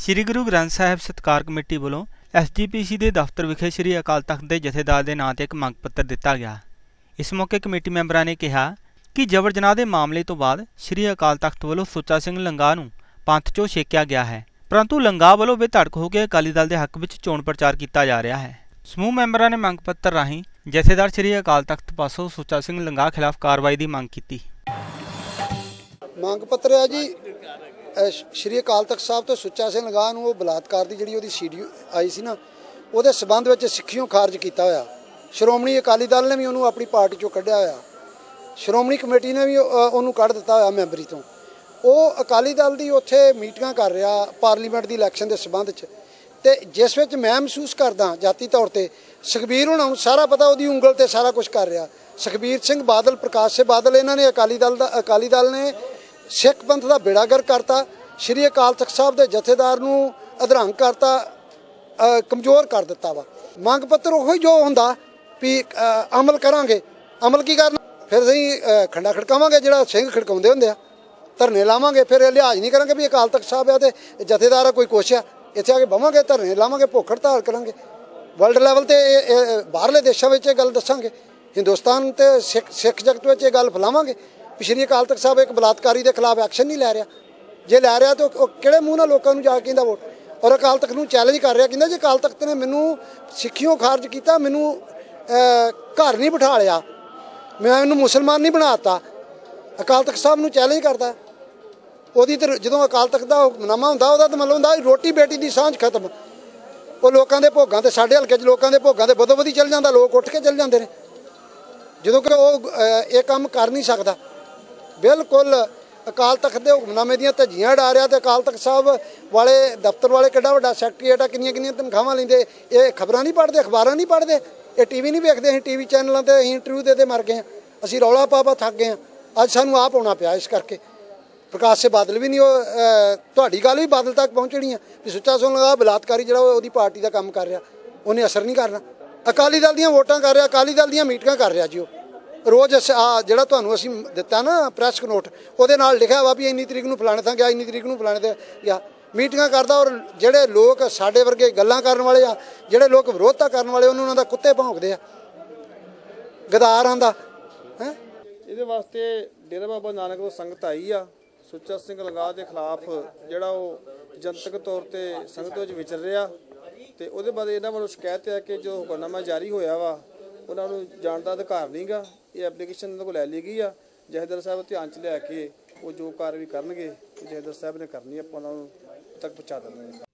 ਸ੍ਰੀ ਗੁਰੂ ਗ੍ਰੰਥ ਸਾਹਿਬ ਸਤਕਾਰ ਕਮੇਟੀ ਵੱਲੋਂ ਐਸਜੀਪੀਸੀ ਦੇ ਦਫ਼ਤਰ ਵਿਖੇ ਸ੍ਰੀ ਅਕਾਲ ਤਖਤ ਦੇ ਜਥੇਦਾਰ ਦੇ ਨਾਂ ਤੇ ਇੱਕ ਮੰਗ ਪੱਤਰ ਦਿੱਤਾ ਗਿਆ। ਇਸ ਮੌਕੇ ਕਮੇਟੀ ਮੈਂਬਰਾਂ ਨੇ ਕਿਹਾ ਕਿ ਜਬਰ ਜਨਾਹ ਦੇ ਮਾਮਲੇ ਤੋਂ ਬਾਅਦ ਸ੍ਰੀ ਅਕਾਲ ਤਖਤ ਵੱਲੋਂ ਸੁੱਚਾ ਸਿੰਘ ਲੰਗਾ ਨੂੰ ਪੰਥ ਚੋਂ ਛੇਕਿਆ ਗਿਆ ਹੈ। ਪਰੰਤੂ ਲੰਗਾ ਵੱਲੋਂ ਬੇਧੜਕ ਹੋ ਕੇ ਅਕਾਲੀ ਦਲ ਦੇ ਹੱਕ ਵਿੱਚ ਚੋਣ ਪ੍ਰਚਾਰ ਕੀਤਾ ਜਾ ਰਿਹਾ ਹੈ। ਸਮੂਹ ਮੈਂਬਰਾਂ ਨੇ ਮੰਗ ਪੱਤਰ ਰਾਹੀਂ ਜਥੇਦਾਰ ਸ੍ਰੀ ਅਕਾਲ ਤਖਤ ਪਾਸੋਂ ਸੁੱਚਾ ਸਿੰਘ ਲੰਗਾ ਖਿਲਾਫ ਕਾਰਵਾਈ ਦੀ ਮੰਗ ਕੀਤੀ। ਮੰਗ ਪੱਤਰ ਹੈ ਜੀ ਸ਼੍ਰੀ ਅਕਾਲ ਤਖਤ ਸਾਹਿਬ ਤੋਂ ਸੁੱਚਾ ਸਿੰਘ ਲੰਗਾਹ ਨੂੰ ਉਹ ਬਲਾਤਕਾਰ ਦੀ ਜਿਹੜੀ ਉਹਦੀ ਸੀਡੀ ਆਈ ਸੀ ਨਾ, ਉਹਦੇ ਸਬੰਧ ਵਿੱਚ ਸਿੱਖੀਓਂ ਖਾਰਜ ਕੀਤਾ ਹੋਇਆ। ਸ਼੍ਰੋਮਣੀ ਅਕਾਲੀ ਦਲ ਨੇ ਵੀ ਉਹਨੂੰ ਆਪਣੀ ਪਾਰਟੀ ਚੋਂ ਕੱਢਿਆ ਹੋਇਆ। ਸ਼੍ਰੋਮਣੀ ਕਮੇਟੀ ਨੇ ਵੀ ਉਹਨੂੰ ਕੱਢ ਦਿੱਤਾ ਹੋਇਆ ਮੈਂਬਰੀ ਤੋਂ। ਉਹ ਅਕਾਲੀ ਦਲ ਦੀ ਉੱਥੇ ਮੀਟਿੰਗਾਂ ਕਰ ਰਿਹਾ, ਪਾਰਲੀਮੈਂਟ ਦੀ ਇਲੈਕਸ਼ਨ ਦੇ ਸਬੰਧ 'ਚ। ਤੇ ਜਿਸ ਵਿੱਚ ਮੈਂ ਮਹਿਸੂਸ ਕਰਦਾ ਜਾਤੀ ਤੌਰ ਤੇ, ਸੁਖਬੀਰ ਹੁਣਾਂ ਨੂੰ ਸਾਰਾ ਪਤਾ ਉਹਦੀ ਉਂਗਲ ਤੇ ਸਾਰਾ ਕੁਝ ਕਰ ਰਿਹਾ। ਸੁਖਬੀਰ ਸਿੰਘ ਬਾਦਲ, ਪ੍ਰਕਾਸ਼ ਸਿੰਘ ਬਾਦਲ, ਇਹਨਾਂ ਨੇ ਅਕਾਲੀ ਦਲ ਦਾ, ਅਕਾਲੀ ਦਲ ਨੇ ਸਿੱਖ ਪੰਥ ਦਾ ਬੇੜਾਗਰ ਕਰਤਾ, ਸ਼੍ਰੀ ਅਕਾਲ ਤਖਤ ਸਾਹਿਬ ਦੇ ਜਥੇਦਾਰ ਨੂੰ ਅਧਰੰਗ ਕਰਤਾ ਕਮਜ਼ੋਰ ਕਰ ਦਿੱਤਾ ਵਾ। ਮੰਗ ਪੱਤਰ ਉਹੀ ਜੋ ਹੁੰਦਾ ਵੀ ਅਮਲ ਕਰਾਂਗੇ। ਅਮਲ ਕੀ ਕਰਨਾ? ਫਿਰ ਅਸੀਂ ਖੰਡਾ ਖੜਕਾਵਾਂਗੇ, ਜਿਹੜਾ ਸਿੰਘ ਖੜਕਾਉਂਦੇ ਹੁੰਦੇ ਆ। ਧਰਨੇ ਲਾਵਾਂਗੇ, ਫਿਰ ਇਹ ਲਿਹਾਜ਼ ਨਹੀਂ ਕਰਾਂਗੇ ਵੀ ਅਕਾਲ ਤਖਤ ਸਾਹਿਬ ਆ ਤੇ ਜਥੇਦਾਰ ਆ ਕੋਈ ਕੁਛ ਆ। ਇੱਥੇ ਆ ਕੇ ਬਵਾਂਗੇ, ਧਰਨੇ ਲਾਵਾਂਗੇ, ਭੁੱਖ ਹੜਤਾਲ ਕਰਾਂਗੇ। ਵਰਲਡ ਲੈਵਲ ਤੇ ਇਹ- ਬਾਹਰਲੇ ਦੇਸ਼ਾਂ ਵਿੱਚ ਇਹ ਗੱਲ ਦੱਸਾਂਗੇ। ਹਿੰਦੁਸਤਾਨ ਤੇ ਸਿੱਖ ਸਿੱਖ ਜਗਤ ਵਿੱਚ ਇਹ ਗੱਲ ਫੈਲਾਵਾਂਗੇ। ਸ਼੍ਰੀ ਅਕਾਲ ਤਖਤ ਸਾਹਿਬ ਇੱਕ ਬਲਾਤਕਾਰੀ ਦੇ ਖਿਲਾਫ ਐਕਸ਼ਨ ਨਹੀਂ ਲੈ ਰਿਹਾ। ਜੇ ਲੈ ਰਿਹਾ ਤਾਂ ਉਹ- ਕਿਹੜੇ ਮੂੰਹ ਨਾਲ ਲੋਕਾਂ ਨੂੰ ਜਾ ਕੇ ਕਹਿੰਦਾ ਵੋਟ? ਔਰ ਅਕਾਲ ਤਖਤ ਨੂੰ ਚੈਲੰਜ ਕਰ ਰਿਹਾ, ਕਹਿੰਦਾ ਜੇ ਅਕਾਲ ਤਖਤ ਨੇ ਮੈਨੂੰ ਸਿੱਖੀਓਂ ਖਾਰਜ ਕੀਤਾ, ਮੈਨੂੰ ਘਰ ਨਹੀਂ ਬਿਠਾ ਲਿਆ। ਮੈਂ ਇਹਨੂੰ ਮੁਸਲਮਾਨ ਨਹੀਂ ਬਣਾਤਾ। ਅਕਾਲ ਤਖਤ ਸਾਹਿਬ ਨੂੰ ਚੈਲੰਜ ਕਰਦਾ। ਉਹਦੀ ਤੇ ਜਦੋਂ ਅਕਾਲ ਤਖਤ ਦਾ ਹੁਕਮਨਾਮਾ ਹੁੰਦਾ, ਉਹਦਾ ਤਾਂ ਮਤਲਬ ਹੁੰਦਾ ਰੋਟੀ ਬੇਟੀ ਦੀ ਸਾਂਝ ਖਤਮ। ਉਹ ਲੋਕਾਂ ਦੇ ਭੋਗਾਂ ਤੇ, ਸਾਡੇ ਹਲਕੇ 'ਚ ਲੋਕਾਂ ਦੇ ਭੋਗਾਂ ਤੇ ਬਦੋ ਬਦੀ ਚੱਲ ਜਾਂਦਾ, ਲੋਕ ਉੱਠ ਕੇ ਚੱਲ ਜਾਂਦੇ ਨੇ। ਜਦੋਂ ਕਿ ਉਹ ਇਹ ਕੰਮ ਕਰ ਨਹੀਂ ਸਕਦਾ। ਬਿਲਕੁਲ ਅਕਾਲ ਤਖਤ ਦੇ ਹੁਕਮਨਾਮੇ ਦੀਆਂ ਧੱਜੀਆਂ ਉਡਾ ਰਿਹਾ ਤੇ ਅਕਾਲ ਤਖਤ ਸਾਹਿਬ ਵਾਲੇ ਦਫ਼ਤਰ ਵਾਲੇ ਕਿੱਡਾ ਵੱਡਾ ਸੈਕਟਰੀਏਟ ਆ, ਕਿੰਨੀਆਂ ਕਿੰਨੀਆਂ ਤਨਖਾਹਾਂ ਲੈਂਦੇ? ਇਹ ਖਬਰਾਂ ਨਹੀਂ ਪੜ੍ਹਦੇ, ਅਖਬਾਰਾਂ ਨਹੀਂ ਪੜ੍ਹਦੇ? ਇਹ ਟੀਵੀ ਨਹੀਂ ਵੇਖਦੇ, ਅਸੀਂ ਟੀਵੀ ਚੈਨਲਾਂ ਤੇ ਅਸੀਂ ਇੰਟਰਵਿਊ ਦੇ ਦੇ ਮਰ ਗਏ ਹਾਂ। ਅਸੀਂ ਰੌਲਾ ਪਾਪਾ ਥੱਕ ਗਏ ਹਾਂ। ਅੱਜ ਸਾਨੂੰ ਆਪ ਆਉਣਾ ਪਿਆ ਇਸ ਕਰਕੇ। ਪ੍ਰਕਾਸ਼, ਸੇ ਬਾਦਲ ਵੀ ਨਹੀਂ ਉਹ ਤੁਹਾਡੀ ਗੱਲ ਵੀ ਬਾਦਲ ਤੱਕ ਪਹੁੰਚਣੀ ਆ। ਵੀ ਸੁੱਚਾ ਸਿੰਘ ਲਗਾ ਬਲਾਤਕਾਰੀ ਜਿਹੜਾ ਉਹਦੀ ਪਾਰਟੀ ਦਾ ਕੰਮ ਕਰ ਰਿਹਾ। ਉਹਨੇ ਅਸਰ ਨਹੀਂ ਕਰਨਾ। ਅਕਾਲੀ ਦਲ ਦੀਆਂ ਵੋਟਾਂ ਕਰ ਰਿਹਾ, ਅਕਾਲੀ ਦਲ ਦੀਆਂ ਮੀਟਿੰਗਾਂ ਕਰ ਰਿਹਾ ਜੀ ਉਹ। ਰੋਜ਼ ਅਸ- ਆਹ ਜਿਹੜਾ ਤੁਹਾਨੂੰ ਅਸੀਂ ਦਿੱਤਾ ਨਾ ਪ੍ਰੈਸ ਨੋਟ ਉਹਦੇ ਨਾਲ ਲਿਖਿਆ ਵਾ ਵੀ ਇੰਨੀ ਤਰੀਕ ਨੂੰ ਫਲਾਣੇ ਥਾਂ ਗਿਆ, ਇੰਨੀ ਤਰੀਕ ਨੂੰ ਫਲਾਣੇ ਤੇ ਗਿਆ। ਮੀਟਿੰਗਾਂ ਕਰਦਾ ਔਰ ਜਿਹੜੇ ਲੋਕ ਸਾਡੇ ਵਰਗੇ ਗੱਲਾਂ ਕਰਨ ਵਾਲੇ ਆ, ਜਿਹੜੇ ਲੋਕ ਵਿਰੋਧਤਾ ਕਰਨ ਵਾਲੇ, ਉਹਨੂੰ ਉਹਨਾਂ ਦਾ ਕੁੱਤੇ ਭੌਂਕਦੇ ਆ। ਗਦਾਰਾਂ ਦਾ ਹੈ? ਇਹਦੇ ਵਾਸਤੇ ਡੇਰਾ ਬਾਬਾ ਨਾਨਕ ਤੋਂ ਸੰਗਤ ਆਈ ਆ। ਸੁੱਚਾ ਸਿੰਘ ਲੰਗਾ ਦੇ ਖਿਲਾਫ ਜਿਹੜਾ ਉਹ ਜਨਤਕ ਤੌਰ ਤੇ ਸੰਗਤ ਵਿੱਚ ਵਿਚਰ ਰਿਹਾ। ਤੇ ਉਹਦੇ ਬਾਅਦ ਇਹਨਾਂ ਵੱਲੋਂ ਸ਼ਿਕਾਇਤ ਹੈ ਕਿ ਜੋ ਹੁਕਮਨਾਮਾ ਜਾਰੀ ਹੋਇਆ ਵਾ ਉਹਨਾਂ ਨੂੰ ਜਾਣ ਦਾ ਅਧਿਕਾਰ ਨਹੀਂਗਾ, ਇਹ ਐਪਲੀਕੇਸ਼ਨ ਉਹਨਾਂ ਕੋਲ ਲੈ ਲਈ ਗਈ ਆ। ਜਹਦਰ ਸਾਹਿਬ ਧਿਆਨ ਚ ਲਿਆ ਕੇ ਉਹ ਜੋ ਕਾਰਵਾਈ ਕਰਨਗੇ, ਜਹਦਰ ਸਾਹਿਬ ਨੇ ਕਰਨੀ, ਆਪਾਂ ਉਹਨਾਂ ਨੂੰ ਤੱਕ ਪਹੁੰਚਾ ਦਿੰਦੇ ਹਾਂ।